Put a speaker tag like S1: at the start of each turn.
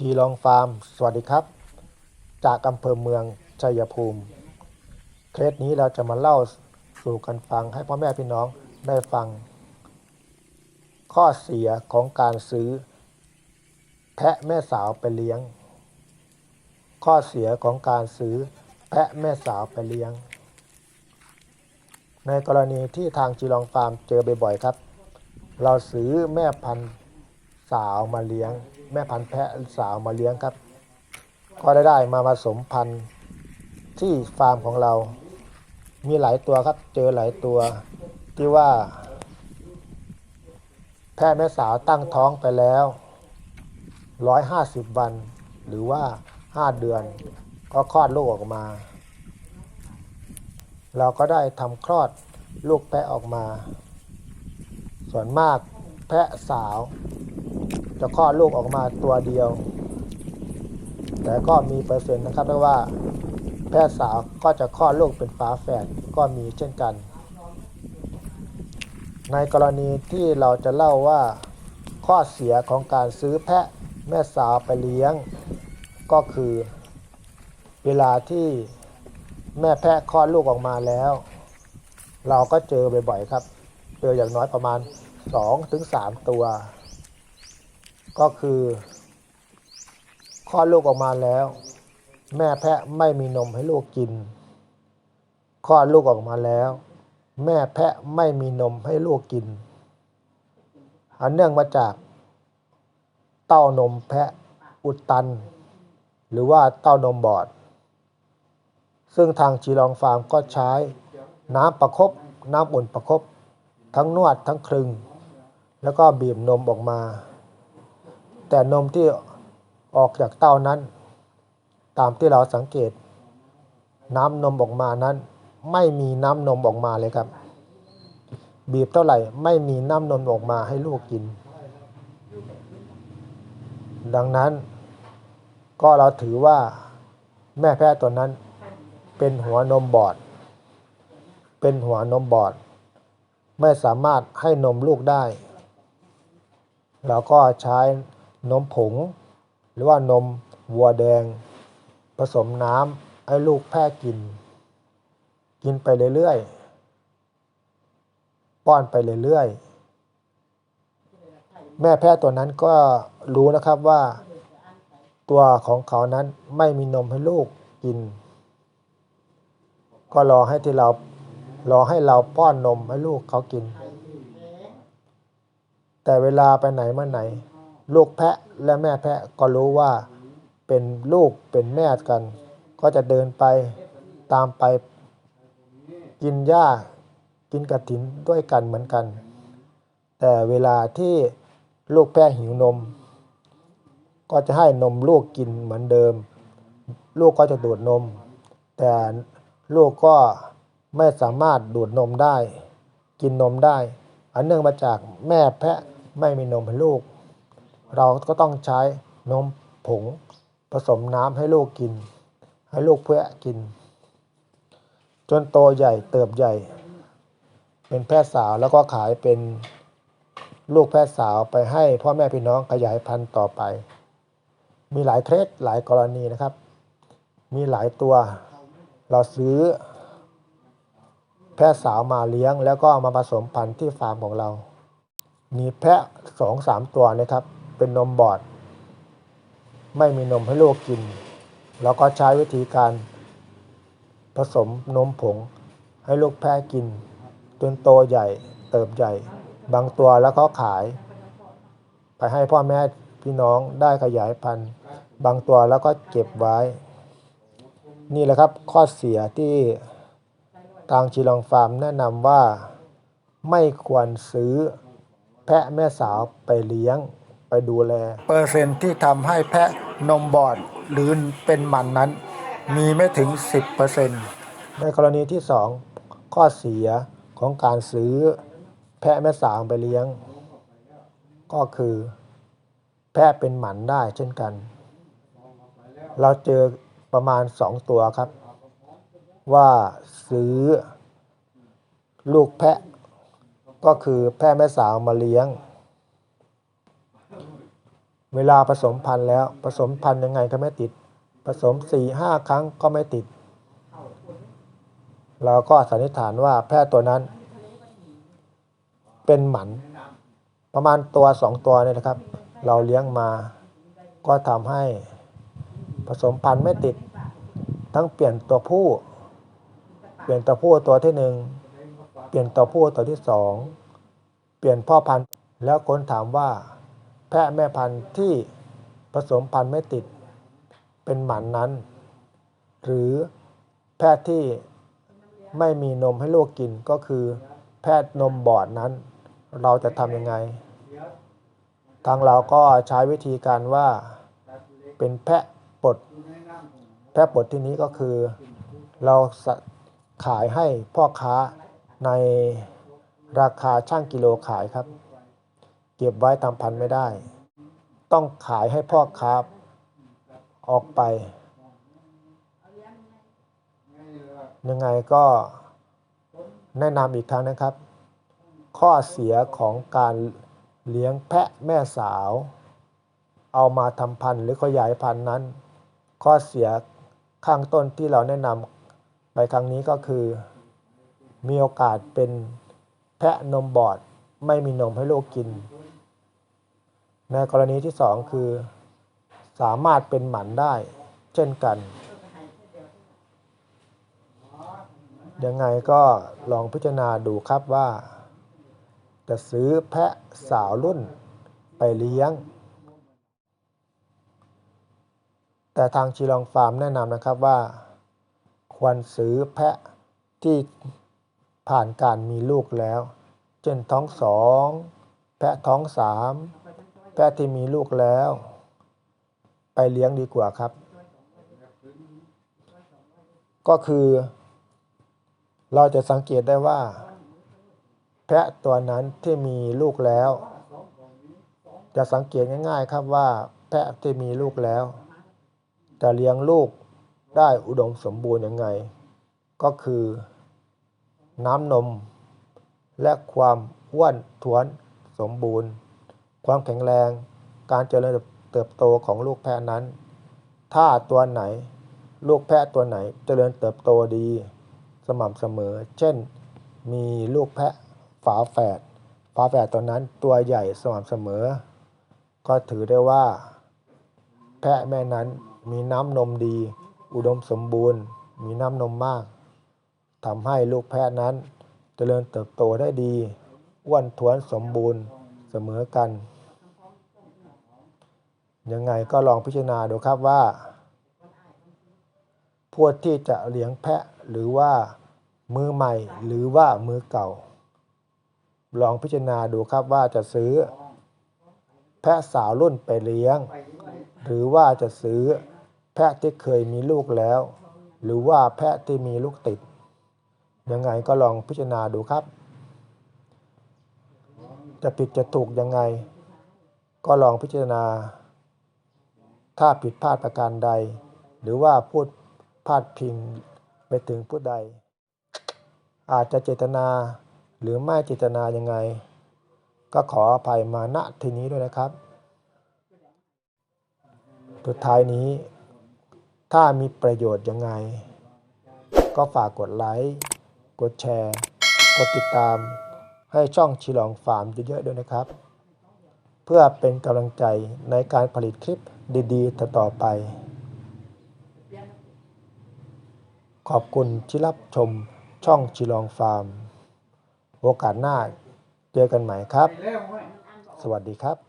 S1: ชีลองฟาร์ม สวัสดีครับ จากอำเภอเมืองชัยภูมิ เคสนี้เราจะมาเล่าสู่กันฟังให้พ่อแม่พี่น้องได้ฟัง ข้อเสียของการซื้อ แพะแม่สาวไปเลี้ยง ข้อเสียของการซื้อ แพะแม่สาวไปเลี้ยง ในกรณีที่ทางจีลองฟาร์มเจอบ่อยๆครับ เราซื้อแม่พันธุ์ สาวมาเลี้ยง แม่พันธุ์แพะสาวมาเลี้ยงครับ ก็ได้ได้มาผสมพันธุ์ที่ฟาร์มของเรา มีหลายตัวครับเจอหลายตัวที่ว่า แพะแม่สาวตั้งท้องไปแล้ว 150 วัน หรือว่า 5 เดือน ก็คลอดลูกออกมา เราก็ได้ทำคลอดลูกแพะออกมา ส่วนมากแพะสาว จะคลอดลูกออกมาตัวเดียว แต่ก็มีเปอร์เซ็นต์นะครับว่า แพะสาวก็จะคลอดลูกเป็นฝาแฝดก็มีเช่นกัน ในกรณีที่เราจะเล่าว่าข้อเสียของการซื้อแพะแม่สาวไปเลี้ยง ก็คือ เวลาที่แม่แพะคลอดลูกออกมาแล้ว เราก็เจอบ่อยๆครับ เจออย่างน้อยประมาณ2ถึง3ตัว ก็คือคลอดลูกออกมาแล้ว แม่แพะไม่มีนมให้ลูกกินคลอดลูกออกมาแล้ว แม่แพะไม่มีนมให้ลูกกินอันเนื่องมาจาก เต้านมแพะอุดตัน หรือว่าเต้านมบอด ซึ่งทางจีรองฟาร์มก็ใช้น้ำประครบน้ำอุ่นประครบทั้งนวดทั้งคลึง แล้วก็บีบนมออกมา แต่นมที่ออกจากเต้านั้น ตามที่เราสังเกต น้ำนมออกมานั้น ไม่มีน้ำนมออกมาเลยครับ บีบเท่าไหร่ไม่มีน้ำนมออกมาให้ลูกกิน ดังนั้น ก็เราถือว่าแม่แพะตัวนั้น เป็นหัวนมบอด เป็นหัวนมบอด ไม่สามารถให้นมลูกได้ เราก็ใช้ นมผง หรือว่านมวัวแดง ผสมน้ำให้ลูกแพะกิน กินไปเรื่อยๆ ป้อนไปเรื่อยๆ แม่แพะตัวนั้นก็รู้นะครับว่า ตัวของเขานั้นไม่มีนมให้ลูกกิน ก็รอให้ที่เรารอให้เราป้อนนมให้ลูกเขากิน แต่เวลาไปไหนมาไหน ลูกแพะและแม่แพะก็รู้ว่าเป็นลูกเป็นแม่กัน ก็จะเดินไปตามไปกินหญ้ากินกระถินด้วยกันเหมือนกัน แต่เวลาที่ลูกแพะหิวนม ก็จะให้นมลูกกินเหมือนเดิม ลูกก็จะดูดนม แต่ลูกก็ไม่สามารถดูดนมได้ กินนมได้ อันเนื่องมาจากแม่แพะไม่มีนมให้ลูก เราก็ต้องใช้นมผงผสมน้ำให้ลูกกิน ให้ลูกแพะกิน จนโตใหญ่เติบใหญ่ เป็นแพะสาวแล้วก็ขายเป็นลูกแพะสาวไปให้พ่อแม่พี่น้องขยายพันธุ์ต่อไป มีหลายเคสหลายกรณีนะครับ มีหลายตัว เราซื้อ แพะสาวมาเลี้ยง แล้วก็มาผสมพันธุ์ที่ฟาร์มของเรา มีแพะสองสามตัวนะครับ เป็นนมบอด ไม่มีนมให้ลูกกินเราก็ใช้วิธีการผสมนมผง ให้ลูกแพะกิน จนโตใหญ่เติบใหญ่ บางตัวแล้วก็ขาย ไปให้พ่อแม่พี่น้องได้ขยายพันธุ์ บางตัวแล้วก็เก็บไว้ นี่แหละครับข้อเสียที่ทางชีลองฟาร์มแนะนำว่าไม่ควรซื้อแพะแม่สาวไปเลี้ยง ไปดูแล เปอร์เซ็นต์ที่ทำให้แพะนมบอดหรือเป็นมันนั้น มีไม่ถึง 10%ในกรณีที่ 2 ข้อเสียของการซื้อแพะแม่สาวไปเลี้ยง ก็คือ แพะเป็นหมันได้เช่นกัน เราเจอประมาณ 2 ตัวครับ ว่าซื้อ ลูกแพะ ก็คือแพะแม่สาวมาเลี้ยง เวลาผสมพันธุ์แล้วผสมพันธุ์ยังไงก็ไม่ติด ผสมสี่ห้าครั้งก็ไม่ติด เราก็สันนิษฐานว่าแพะตัวนั้น เป็นหมัน ประมาณตัวสองตัวเนี่ยนะครับ เราเลี้ยงมาก็ทำให้ผสมพันธุ์ไม่ติด ทั้งเปลี่ยนตัวผู้ เปลี่ยนตัวผู้ตัวที่หนึ่งเปลี่ยนตัวผู้ตัวที่สองเปลี่ยนพ่อพันธุ์แล้วคนถามว่า แพะแม่พันธุ์ที่ผสมพันธุ์ไม่ติดเป็นหมันนั้น หรือแพะที่ไม่มีนมให้ลูกกินก็คือ แพทย์นมบอดนั้น เราจะทำยังไง ทางเราก็ใช้วิธีการว่าเป็นแพะปลดแพะปลดที่นี้ก็คือ เราขายให้พ่อค้าในราคาช่างกิโลขายครับ เก็บไว้ทำพันธุ์ไม่ได้ ต้องขายให้พ่อค้าออกไป ยังไงก็แนะนำอีกครั้งนะครับ ข้อเสียของการเลี้ยงแพะแม่สาว เอามาทำพันธุ์หรือขยายพันธุ์นั้น ข้อเสียข้างต้นที่เราแนะนำไปครั้งนี้ก็คือ มีโอกาสเป็นแพะนมบอด ไม่มีนมให้ลูกกิน ในกรณีที่สองคือ สามารถเป็นหมันได้ เช่นกัน ยังไงก็ลองพิจารณาดูครับว่า จะซื้อแพะสาวรุ่นไปเลี้ยง แต่ทางชีลองฟาร์มแนะนำนะครับว่า ควรซื้อแพะที่ผ่านการมีลูกแล้ว ช่นท้องสอง แพะท้องสาม แพะที่มีลูกแล้ว ไปเลี้ยงดีกว่าครับ ก็คือ เราจะสังเกตได้ว่า แพะตัวนั้นที่มีลูกแล้ว จะสังเกตง่าย ๆ ครับว่า แพะที่มีลูกแล้วจะเลี้ยงลูกได้อุดมสมบูรณ์ยังไง ก็คือน้ำนม และความอ้วนท้วนสมบูรณ์ ความแข็งแรง การเจริญเติบโตของลูกแพะนั้น ถ้าตัวไหน ลูกแพะตัวไหนเจริญเติบโตดี สม่ำเสมอ เช่น มีลูกแพะฝาแฝดฝาแฝดตัวนั้นตัวใหญ่สม่ำเสมอ ก็ถือได้ว่า แพะแม่นั้นมีน้ำนมดี อุดมสมบูรณ์ มีน้ำนมมากทำให้ลูกแพะนั้น เจริญเติบโตได้ดีอ้วนท้วนสมบูรณ์เสมอกัน ยังไงก็ลองพิจารณาดูครับว่า พวกที่จะเลี้ยงแพะหรือว่ามือใหม่หรือว่ามือเก่า ลองพิจารณาดูครับว่าจะซื้อ แพะสาวรุ่นไปเลี้ยง หรือว่าจะซื้อแพะที่เคยมีลูกแล้ว หรือว่าแพะที่มีลูกติด ยังไงก็ลองพิจารณาดูครับ จะผิดจะถูกยังไง ก็ลองพิจารณา ถ้าผิดพลาดประการใด หรือว่าพูดพลาดพิงไปถึงผู้ใด อาจจะเจตนาหรือไม่เจตนายังไง ก็ขออภัยมาณที่นี้ด้วยนะครับสุดท้ายนี้ ถ้ามีประโยชน์ยังไง ก็ฝากกดไลค์ กดแชร์ กดติดตาม ให้ช่องชิลองฟาร์มเยอะๆด้วยนะครับ เพื่อเป็นกำลังใจในการผลิตคลิปดีๆ ต่อๆไป ขอบคุณที่รับชมช่องชิลองฟาร์ม โอกาสหน้าเจอกันใหม่ครับ สวัสดีครับ